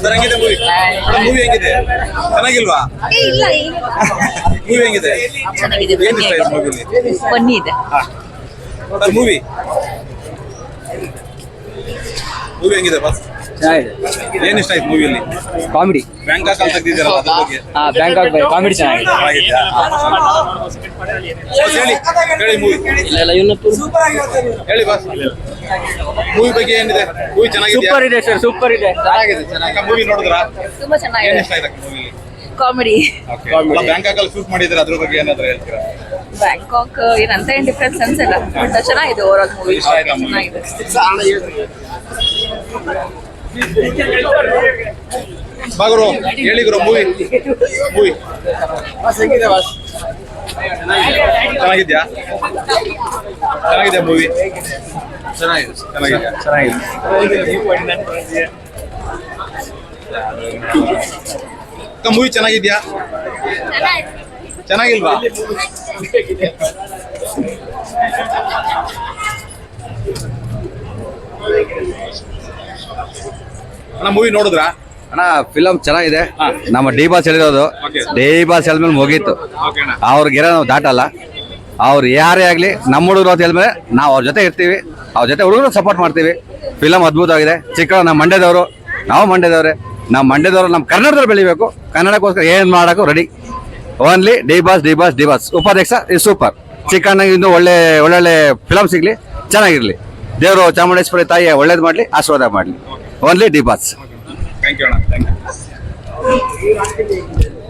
Sir ಹೆಂಗಿದೆ movie movie ಹೆಂಗಿದೆ? ಚೆನ್ನಾಗಿಲ್ವಾ? ಇಲ್ಲ. ಮೂವಿ ಹೆಂಗಿದೆ? ಆಯ್ತು ಮೂವಿಲಿ ಬನ್ನಿ ಇದೆ ಮೂವಿ ಮೂವಿ ಹೆಂಗಿದೆ ಬಸ್ ಚೆನ್ನಾಗಿದೆ. ಏನ್ ಇಷ್ಟ ಆಯ್ತು ಮೂವಿಯಲ್ಲಿ ಕಾಮಿಡಿ ಬ್ಯಾಂಕಾಕ್ ಅಂತ ತೆಗ್ದಿದ್ದೀರಲ್ಲ ಅದ್ರ ಬಗ್ಗೆ? ಹಾ ಬ್ಯಾಂಕಾಕ್ ಕಾಮಿಡಿ ಚೆನ್ನಾಗಿದೆ. ಬಸ್ ಹೇಳಿ ಹೇಳಿ ಮೂವಿ ಇಲ್ಲ ಹೇಳಿ ಬಸ್ ಮೂವಿ ಬಗ್ಗೆ ಏನಿದೆ? ಮೂವಿ ಚೆನ್ನಾಗಿದೆ ಸೂಪರ್ ಇದೆ ಸರ್ ಸೂಪರ್ ಇದೆ. ಚೆನ್ನಾಗಿದೆ ಚೆನ್ನಾಗಿ ಮೂವಿ ನೋಡಿದ್ರಾ? ತುಂಬಾ ಚೆನ್ನಾಗಿದೆ. ಏನ್ ಇಷ್ಟ ಆಯ್ತು ಮೂವಿಲಿ ಕಾಮಿಡಿ ಬ್ಯಾಂಕಾಕ್ ಅಲ್ಲಿ ಶೂಟ್ ಮಾಡಿದ್ರೆ ಅದ್ರ ಬಗ್ಗೆ ಏನಾದ್ರು ಹೇಳ್ತೀರಾ? ಬ್ಯಾಂಕಾಕ್ ಏನಂತ ಏನ್ ಡಿಫ್ರೆನ್ಸ್ ಅನ್ಸಲ್ಲ ಬಟ್ ಚೆನ್ನಾಗಿದೆ ಓವರ್ ಆಲ್ ಮೂವಿ? ಚೆನ್ನಾಗಿದೆ. ಬಾಗುರು ಹೇಳಿ ಗುರು ಮೂವಿ. ಮೂವಿ. ಚೆನ್ನಾಗಿದ್ಯಾ? ಚೆನ್ನಾಗಿದೆ ಮೂವಿ? ಚೆನ್ನಾಗಿದೆ. ಚೆನ್ನಾಗಿದೆ. ಚೆನ್ನಾಗಿದೆ ಮೂವಿ ಚೆನ್ನಾಗಿದ್ಯಾ? ಚೆನ್ನಾಗಿಲ್ವಾ? ಅಣ್ಣ ಮೂವಿ ನೋಡಿದ್ರಾ? ಅಣ್ಣ ಫಿಲಮ್ ಚೆನ್ನಾಗಿದೆ. ನಮ್ಮ ಡಿ ಬಾಸ್ ಹೇಳಿರೋದು. ಡಿ ಬಾಸ್ ಹೇಳಿದ್ಮೇಲೆ ಮುಗೀತು. ಅವ್ರಿಗೆಲ್ಲ ನಾವು ದಾಟಲ್ಲ. ಅವ್ರು ಯಾರೇ ಆಗಲಿ ನಮ್ಮ ಹುಡುಗರು ಅಂತ ಹೇಳಿದ್ಮೇಲೆ ನಾವು ಅವ್ರ ಜೊತೆ ಇರ್ತೀವಿ. ಅವ್ರ ಜೊತೆ ಹುಡುಗರು ಸಪೋರ್ಟ್ ಮಾಡ್ತೀವಿ. ಫಿಲಮ್ ಅದ್ಭುತವಾಗಿದೆ. ಚಿಕ್ಕ ನಮ್ಮ ಮಂಡ್ಯದವರು ನಾವು ಮಂಡ್ಯದವ್ರೆ. ನಮ್ಮ ಮಂಡ್ಯದವರು ನಮ್ಮ ಕನ್ನಡದಲ್ಲಿ ಬೆಳಿಬೇಕು. ಕನ್ನಡಕ್ಕೋಸ್ಕರ ಏನು ಮಾಡೋಕ್ಕೂ ready only D boss D boss D boss ಉಪಾಧ್ಯಕ್ಷ ಇಸ್ ಸೂಪರ್ ಚಿಕ್ಕಣ್ಣಗೆ ಇನ್ನೂ ಒಳ್ಳೆ ಒಳ್ಳೊಳ್ಳೆ ಫಿಲಮ್ ಸಿಗಲಿ ಚೆನ್ನಾಗಿರಲಿ. ದೇವರು ಚಾಮುಂಡೇಶ್ವರಿ ತಾಯಿ ಒಳ್ಳೇದು ಮಾಡಲಿ ಆಶೀರ್ವಾದ ಮಾಡಲಿ. Only D boss thank you ಅಣ್ಣ ಥ್ಯಾಂಕ್ ಯು